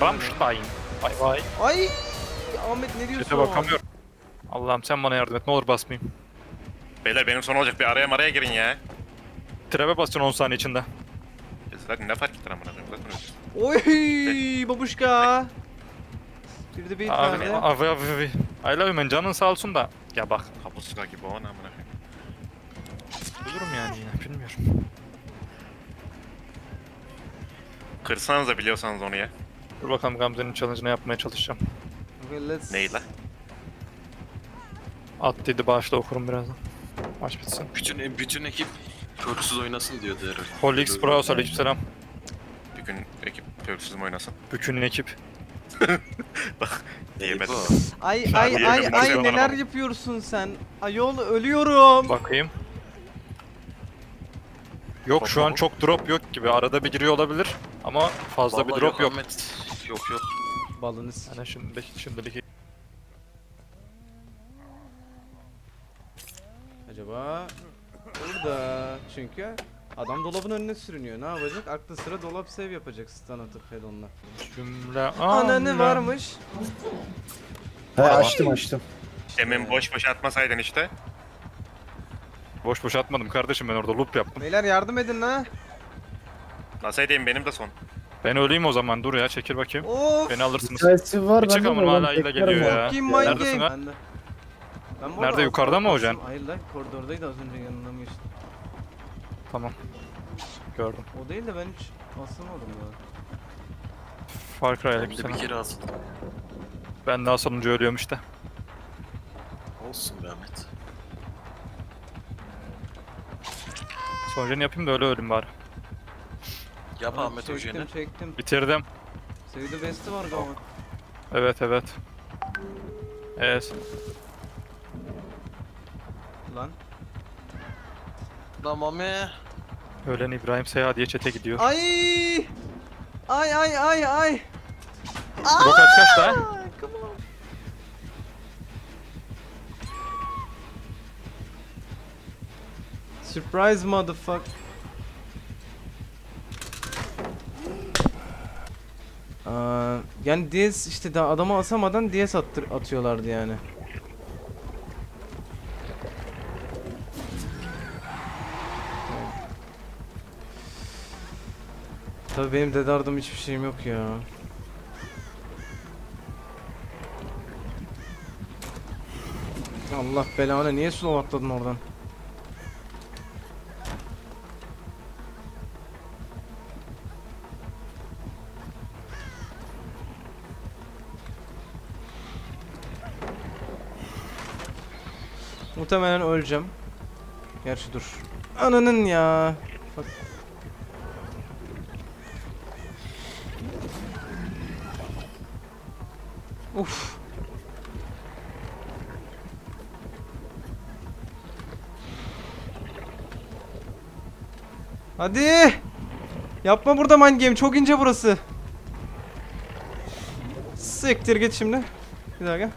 Rammstein. Vay vay. Ay Ahmet ne diyorsun? Çete bakamıyorum. Allah'ım sen bana yardım et. Ne olur basmayayım. Beyler benim son olacak bir araya maraya girin ya. Trebe basacaksın 10 saniye içinde. Zaten ne fark ettin amına koyayım zaten öleceğiz. Oy babuşka. Bir de bir Abi abi abi abi. I love you man canın sağ olsun da. Ya bak Kapuska gibi o ne amına koyayım. ölürüm yani yine bilmiyorum. Kırsanız da biliyorsanız onu ya. Dur bakalım Gamze'nin challenge'ını yapmaya çalışacağım. Okay, let's... Neyi la? At dedi bağışla okurum birazdan. Maç bitsin. Bütün bütün ekip körüsüz oynasın diyordu herhalde. Holix Bravo aleykümselam. Bir gün ekip köksüz mü oynasın? Bütün ekip. Diyemedim. Eyvah. Ay ay ay ay neler yapıyorsun sen? Ayol ölüyorum. Bakayım. Yok şu an çok drop yok gibi. Arada bir giriyor olabilir. Ama fazla Vallahi bir drop yok. Ahmet. Yok yok. Balını s- Yani şimdilik, şimdilik Acaba burada çünkü adam dolabın önüne sürünüyor. Ne yapacak? Aklı sıra dolap save yapacak stun atıp headon'la. cümle Ananı varmış. He açtım açtım. Demin boş boş atmasaydın işte. Boş boş atmadım kardeşim ben orada loop yaptım. Beyler yardım edin la. Nasıl edeyim benim de son. Ben öleyim o zaman dur ya çekil bakayım. Of. Beni alırsınız. Hikayesi var Bir çık bende ama de hala ben beklerim geliyor ya. Kim my Neredesin game? ha? Ben de. Ben bu Nerede, arada yukarıda mı bastım. Hayır lan koridordaydı az önce yanından geçti. Tamam. Gördüm. O değil de ben hiç asılmadım ya. Far Cry Ben de bir kere atıldım. Ben daha sonuncu ölüyorum işte. Olsun be Ahmet. Sonucunu yapayım da öyle ölüm bari. Yap Aa, Ahmet çektim Hoca'nı. çektim. Bitirdim. Sevdi besti var galiba. Evet evet. Evet. Lan. Tamam me. Ölen İbrahim Seha diye çete gidiyor. Ay! Ay ay ay ay. Pro kaç kaç? Come on. Surprise motherfuck. Aa, yani DS işte daha adamı asamadan DS attır atıyorlardı yani. Tabii benim dedardım hiçbir şeyim yok ya. Allah belanı niye slow atladın oradan? Muhtemelen öleceğim. Gerçi dur. Ananın ya. Bak. Uf. Hadi. Yapma burada mind game. Çok ince burası. Siktir git şimdi. Bir daha gel.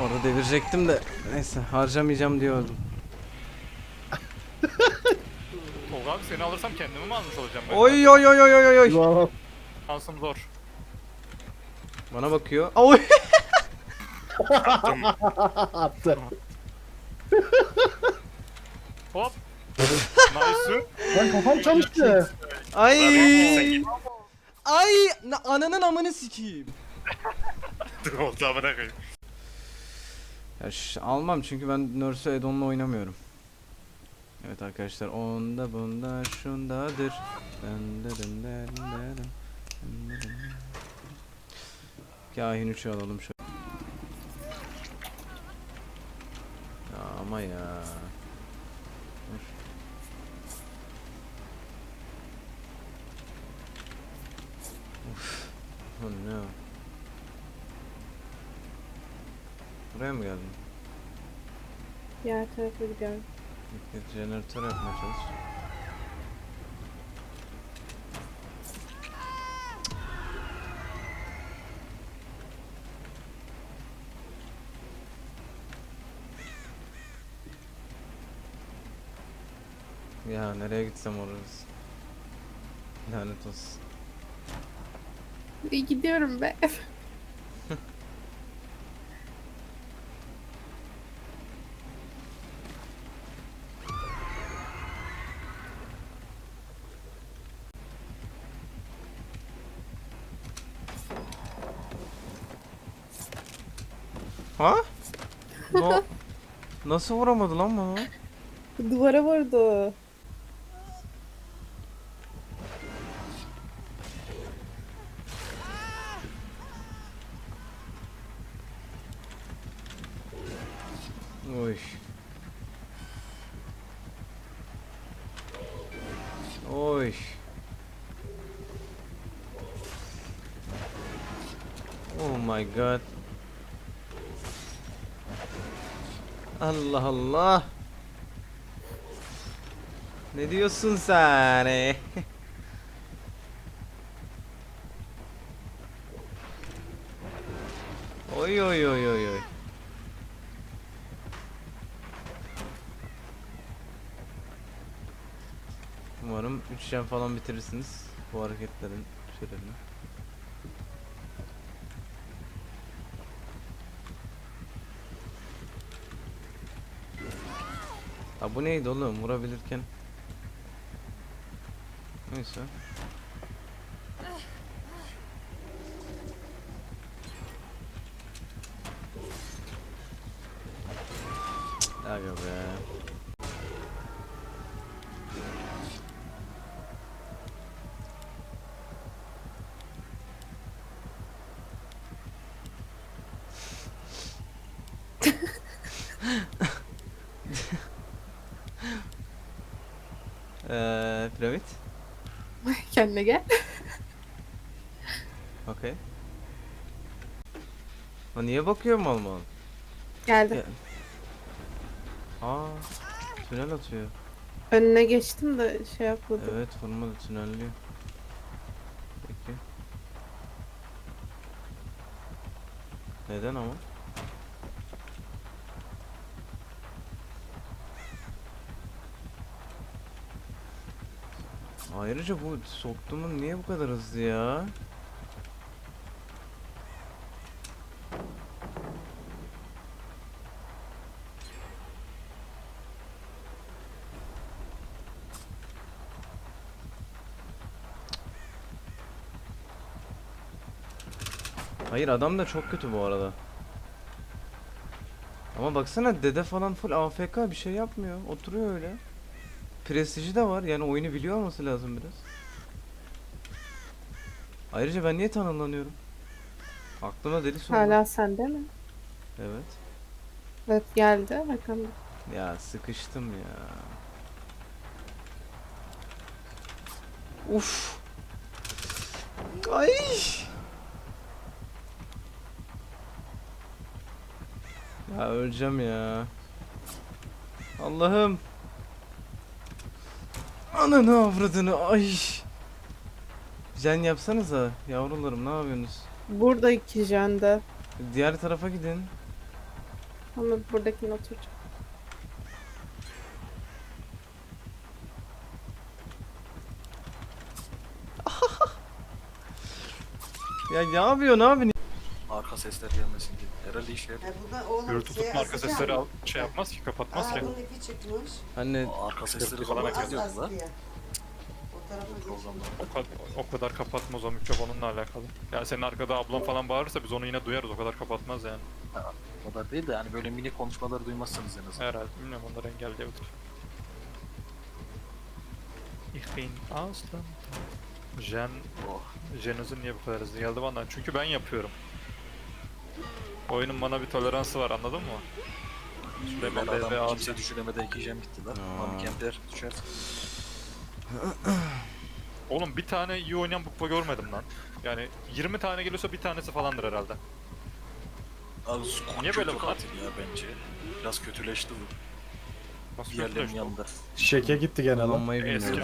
Orada devirecektim de neyse harcamayacağım diye öldüm. Tolga abi seni alırsam kendimi mi almış olacağım ben? Oy oy oy oy oy oy. Vah, Şansım zor. Bana bakıyor. Oy. Attı. Hop. nice. Lan kafam çalıştı. Ay. Ay na- ananın amını sikeyim. Dur oldu amına koyayım. Ya almam çünkü ben Nurse Edon'la oynamıyorum. Evet arkadaşlar onda bunda şundadır. Kahin 3'ü alalım şöyle. Buraya mı geldin? Diğer tarafa gidiyorum. Git git jeneratör yapmaya çalış. Ya nereye gitsem orası. Lanet olsun. İyi gidiyorum be. Ha? No. Nasıl vuramadı lan bana? Duvara vurdu. Oy. Oy. Oh my god. Allah Allah. Ne diyorsun sen? eh? oy oy oy oy oy. Umarım 3 jam falan bitirirsiniz bu hareketlerin sürelerini. Ha bu neydi oğlum vurabilirken? Neyse. Aga be. Kendine gel. Okey. Ha niye bakıyor mal mal? Geldi. Ya. Aa, tünel atıyor. Önüne geçtim de şey yapmadı. Evet, vurmadı tünelliyor. Peki. Neden ama? Ayrıca bu soktuğumun niye bu kadar hızlı ya? Hayır adam da çok kötü bu arada. Ama baksana dede falan full AFK bir şey yapmıyor. Oturuyor öyle. Prestiji de var yani oyunu biliyor olması lazım biraz. Ayrıca ben niye tanımlanıyorum? Aklıma deli soru. Hala sende mi? Evet. Evet geldi arkamda. Ya sıkıştım ya. Uf. Ay. Ya öleceğim ya. Allah'ım. Ananı avradını ay. Jen yapsanıza yavrularım ne yapıyorsunuz? Burada iki jende. Diğer tarafa gidin. Ama buradakine oturacağım. Ya ne yapıyor ne yapıyor? Arka sesler gelmesin diye. Herhalde işe yarıyor. Ya bu da oğlum Gürültü şey tutma arka sesleri al, şey yapmaz ki kapatmaz Aa, ki. bunun ipi çıkmış. Anne O arka sesleri falan falan Az ya. O tarafa geç. Programlar. O kadar, o kadar kapatmaz o mikrofonunla alakalı. Yani senin arkada ablan falan bağırırsa biz onu yine duyarız. O kadar kapatmaz yani. O kadar değil de yani böyle mini konuşmaları duymazsınız en azından. Herhalde bilmiyorum onları engelleyebilir. Ich bin Aslan. Jen, Oh. Jenuz'un niye bu kadar hızlı geldi bana? Çünkü ben yapıyorum. Oyunun bana bir toleransı var anladın mı? Ben Süleyman Bey ve adam kimse düşüremede iki jam gitti lan. Aa. Mami düşer. Oğlum bir tane iyi oynayan bukba görmedim lan. Yani 20 tane geliyorsa bir tanesi falandır herhalde. Abi Niye kötü böyle bu kadar? katil ya bence. Biraz kötüleşti bu. Nasıl yanında. Şeke gitti gene lan. Kullanmayı bilmiyorum.